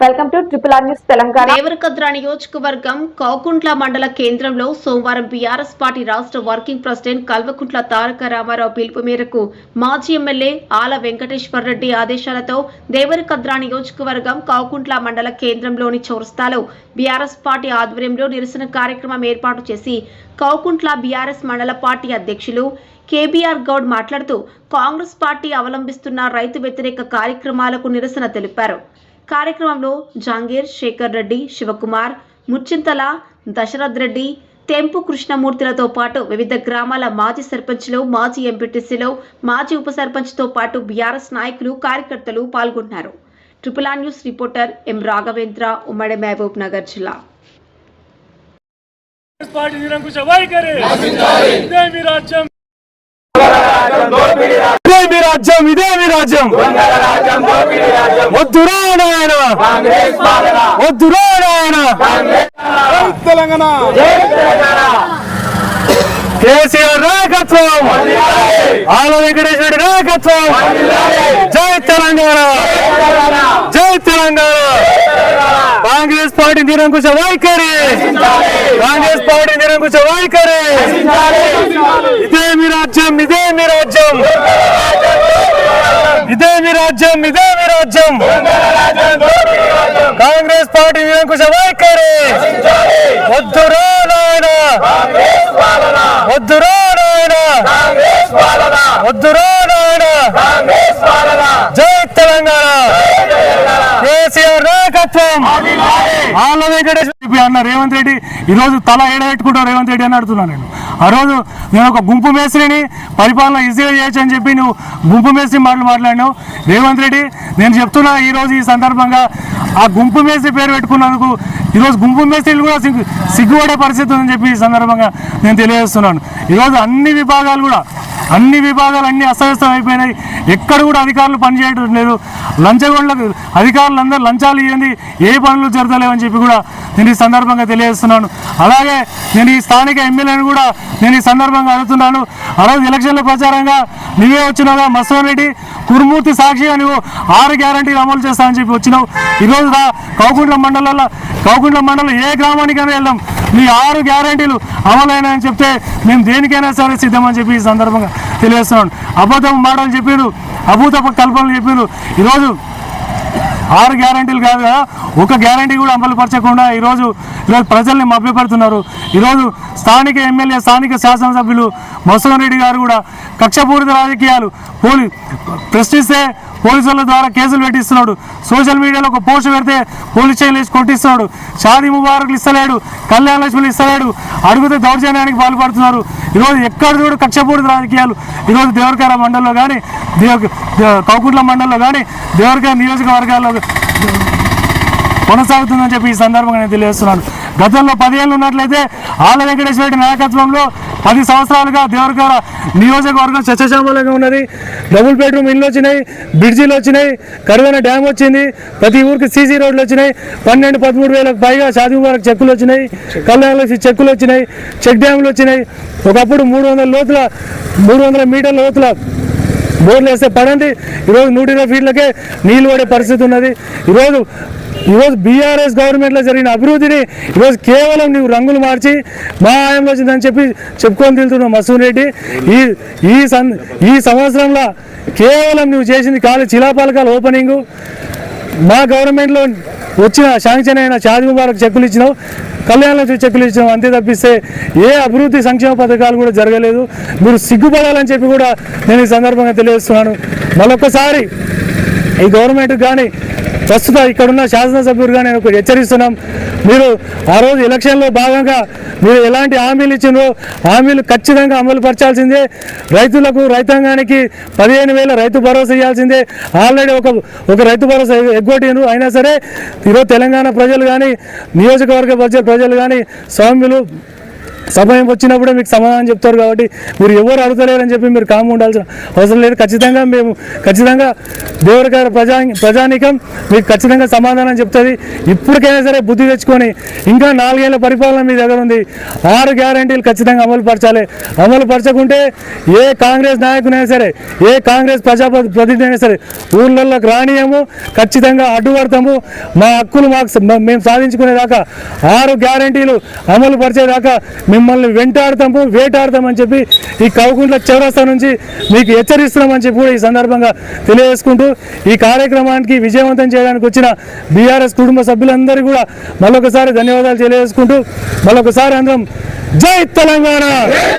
Welcome to triple R news Telangana. Devarakadra నియోజకవర్గం కౌకుంట్ల మండల కేంద్రంలో సోమవారం బీఆర్ఎస్ పార్టీ రాష్ట్ర వర్కింగ్ ప్రెసిడెంట్ కల్వకుంట్ల తారక రామారావు పిలుపు మేరకు మాజీ ఎమ్మెల్యే ఆల వెంకటేశ్వర రెడ్డి ఆదేశాలతో దేవరకద్ర నియోజకవర్గం కౌకుంట్ల మండల కేంద్రంలోని చౌరస్తాలో బీఆర్ఎస్ పార్టీ ఆధ్వర్యంలో నిరసన కార్యక్రమం ఏర్పాటు చేసి కౌకుంట్ల బీఆర్ఎస్ మండల పార్టీ అధ్యక్షులు కేబీఆర్ గౌడ్ మాట్లాడుతూ కాంగ్రెస్ పార్టీ అవలంబిస్తున్న రైతు వ్యతిరేక కార్యక్రమాలకు నిరసన తెలిపారు. కార్యక్రమంలో జంగీర్ శేఖర్ రెడ్డి శివకుమార్ ముచ్చింతల దశరథ్ రెడ్డి తెంపు కృష్ణమూర్తులతో పాటు వివిధ గ్రామాల మాజీ సర్పంచ్లు మాజీ ఎంపీటీసీలు మాజీ ఉప సర్పంచ్తో పాటు బీఆర్ఎస్ నాయకులు కార్యకర్తలు పాల్గొన్నారు. Triple R news reporter M Raghavendra ఉమ్మడి మహబూబ్ నగర్ జిల్లా. పార్టీ నిరంకుశ వైఖరి. ఇదే మీ రాజ్యం ఇదే మీ రాజ్యం. వద్దురా నాయన వద్దురా నాయన తెలంగాణ. కేసీఆర్ నాయకత్వం. ఆల వెంకటేశ్వరి నాయకత్వం. జై తెలంగాణ. జై తెలంగాణ. కాంగ్రెస్ పార్టీ నిరంకుశ వైఖరి. కాంగ్రెస్ పార్టీ నిరంకుశ వైఖరి. ఇదే రాజ్యం ఇదే మీ రాజ్యం. ఇదే మీ రాజ్యం ఇదే మీ రాజ్యం. కాంగ్రెస్ పార్టీ నిరంకుశ వైఖరి. వద్దురా నాయన. వద్దురా నాయన. వద్దురా నాయన. జై తెలంగాణ. కేసీఆర్ నాయకత్వం. ఆళ్ళ వెంకటేశ్వర అన్న రేవంత్ రెడ్డి ఈ రోజు తల ఏడబెట్టుకుంటావు రేవంత్ రెడ్డి అని అడుగుతున్నా నేను. ఆ రోజు నేను ఒక గుంపు మేస్త్రిని పరిపాలన ఈజీగా చేయొచ్చు అని చెప్పి నువ్వు గుంపు మేస్త్రి మాటలు మాట్లాడినావు. రేవంత్ రెడ్డి నేను చెప్తున్నా ఈరోజు ఈ సందర్భంగా ఆ గుంపు మేస్త్రి పేరు పెట్టుకున్నందుకు ఈరోజు గుంపు మేస్త్రీలు కూడా సిగ్గు సిగ్గుపడే పరిస్థితి ఉందని చెప్పి ఈ సందర్భంగా నేను తెలియజేస్తున్నాను. ఈరోజు అన్ని విభాగాలు కూడా అన్ని విభాగాలు అన్ని అస్తవ్యస్తం అయిపోయినాయి. ఎక్కడ కూడా అధికారులు పనిచేయడం లేదు. లంచగొండలకు అధికారులు అందరూ లంచాలు ఇవ్వండి ఏ పనులు జరగలేవని చెప్పి కూడా నేను ఈ సందర్భంగా తెలియజేస్తున్నాను. అలాగే నేను ఈ స్థానిక ఎమ్మెల్యేని కూడా నేను ఈ సందర్భంగా అడుగుతున్నాను. ఆ రోజు ఎలక్షన్ల ప్రచారంగా నువ్వే వచ్చినావుగా మస్తోన్ రెడ్డి కురుమూర్తి సాక్షిగా నువ్వు ఆరు గ్యారంటీలు అమలు చేస్తానని చెప్పి వచ్చినావు. ఈరోజు రా కౌకుంట్ల మండలంలో కౌకుంట్ల మండలం ఏ గ్రామానికైనా వెళ్దాం. మీ ఆరు గ్యారంటీలు అమలైనాయని చెప్తే మేము దేనికైనా సరే సిద్ధమని చెప్పి ఈ సందర్భంగా తెలియజేస్తున్నాను అబద్ధం మాటలు చెప్పిండు అభూత కల్పనలు చెప్పిండు ఈరోజు ఆరు గ్యారంటీలు కాదు కదా. ఒక గ్యారంటీ కూడా అమలుపరచకుండా ఈరోజు ఈరోజు ప్రజల్ని మభ్యపడుతున్నారు. ఈరోజు స్థానిక ఎమ్మెల్యే స్థానిక శాసనసభ్యులు మసూన్ రెడ్డి గారు కూడా కక్షపూరిత రాజకీయాలు పోలీ ప్రశ్నిస్తే పోలీసుల ద్వారా కేసులు పెట్టిస్తున్నాడు. సోషల్ మీడియాలో ఒక పోస్ట్ పెడితే పోలీస్ స్టేషన్ వేసి కొట్టిస్తున్నాడు. షాదీ ముబారకులు ఇస్తలేడు కళ్యాణ లక్ష్మిలు ఇస్తలేడు అడిగితే దౌర్జన్యానికి పాల్పడుతున్నారు. ఈరోజు ఎక్కడ చూడు కక్షపూరిత రాజకీయాలు. ఈరోజు దేవరకాయ మండలంలో కానీ దేవ దే- కౌకుంట్ల మండలంలో కానీ దేవరకార నియోజకవర్గాల్లో కొనసాగుతుందని చెప్పి ఈ సందర్భంగా నేను తెలియజేస్తున్నాను. గతంలో పదిహేళ్ళు ఉన్నట్లయితే ఆళ్ళ వెంకటేశ్వర రెడ్డి నాయకత్వంలో పది సంవత్సరాలుగా దేవరకర నియోజకవర్గం సస్యశ్యామలంగా ఉన్నది. డబుల్ బెడ్రూమ్ ఇల్లు వచ్చినాయి బ్రిడ్జీలు వచ్చినాయి కరువైన డ్యామ్ వచ్చింది. ప్రతి ఊరికి సీసీ రోడ్లు వచ్చినాయి. పన్నెండు పదమూడు వేలకు పైగా షాదీ వరకు చెక్కులు వచ్చినాయి. కళ్యాణ చెక్కులు వచ్చినాయి. చెక్ డ్యాములు వచ్చినాయి. ఒకప్పుడు మూడు వందల లోతుల మూడు వందల మీటర్ల లోతుల బోర్లు వేస్తే పడండి. ఈరోజు నూట ఇరవై ఫీట్లకే నీళ్ళు పడే పరిస్థితి ఉన్నది. ఈరోజు ఈరోజు బీఆర్ఎస్ గవర్నమెంట్లో జరిగిన అభివృద్ధిని ఈరోజు కేవలం నువ్వు రంగులు మార్చి మా ఆయంలో వచ్చిందని చెప్పి చెప్పుకొని తిరుగుతున్నావు మసూన్ రెడ్డి. ఈ ఈ సం ఈ సంవత్సరంలో కేవలం నువ్వు చేసింది కాలు చిలాపాలకాల ఓపెనింగు. మా గవర్నమెంట్లో వచ్చిన శాంక్షన్ అయిన షాది ముబారక్ చెక్కులు ఇచ్చినావు కళ్యాణ చెక్కులు ఇచ్చినావు అంతే తప్పిస్తే ఏ అభివృద్ధి సంక్షేమ పథకాలు కూడా జరగలేదు. మీరు సిగ్గుపడాలని చెప్పి కూడా నేను ఈ సందర్భంగా తెలియజేస్తున్నాను. మరొకసారి ఈ గవర్నమెంట్ కానీ ప్రస్తుతం ఇక్కడున్న శాసనసభ్యులు కానీ నేను ఒకటి హెచ్చరిస్తున్నాం. మీరు ఆ రోజు ఎలక్షన్లో భాగంగా మీరు ఎలాంటి హామీలు ఇచ్చినో హామీలు ఖచ్చితంగా అమలు పరచాల్సిందే. రైతులకు రైతాంగానికి పదిహేను వేల రైతు భరోసా ఇవ్వాల్సిందే ఆల్రెడీ ఒక ఒక రైతు భరోసా ఎగ్గొట్టిండ్రు. అయినా సరే ఈరోజు తెలంగాణ ప్రజలు కానీ నియోజకవర్గ ప్రజలు ప్రజలు కానీ స్వామ్యులు సమయం వచ్చినప్పుడే మీకు సమాధానం చెప్తారు కాబట్టి మీరు ఎవరు అడుగుతలేరని చెప్పి మీరు కాము ఉండాల్సిన అవసరం లేదు. ఖచ్చితంగా మేము ఖచ్చితంగా దేవరగారి ప్రజా ప్రజానికం మీకు ఖచ్చితంగా సమాధానం చెప్తుంది. ఇప్పటికైనా సరే బుద్ధి తెచ్చుకొని ఇంకా నాలుగేళ్ళ పరిపాలన మీ దగ్గర ఉంది. ఆరు గ్యారంటీలు ఖచ్చితంగా అమలు పరచాలి. అమలు పరచకుంటే ఏ కాంగ్రెస్ నాయకునైనా సరే ఏ కాంగ్రెస్ ప్రజా ప్రతినిధి అయినా సరే ఊళ్ళల్లోకి రానియము ఖచ్చితంగా అడ్డుపడతాము. మా హక్కులు మాకు మేము సాధించుకునేదాకా ఆరు గ్యారంటీలు అమలు పరిచేదాకా మిమ్మల్ని వెంటాడతాము వేటాడతామని చెప్పి ఈ కౌకుంట్ల చౌరస్తా నుంచి మీకు హెచ్చరిస్తున్నామని చెప్పి కూడా ఈ సందర్భంగా తెలియజేసుకుంటూ ఈ కార్యక్రమానికి విజయవంతం చేయడానికి వచ్చిన బీఆర్ఎస్ కుటుంబ సభ్యులందరికీ కూడా మరొకసారి ధన్యవాదాలు తెలియజేసుకుంటూ మరొకసారి అందరం జై తెలంగాణ!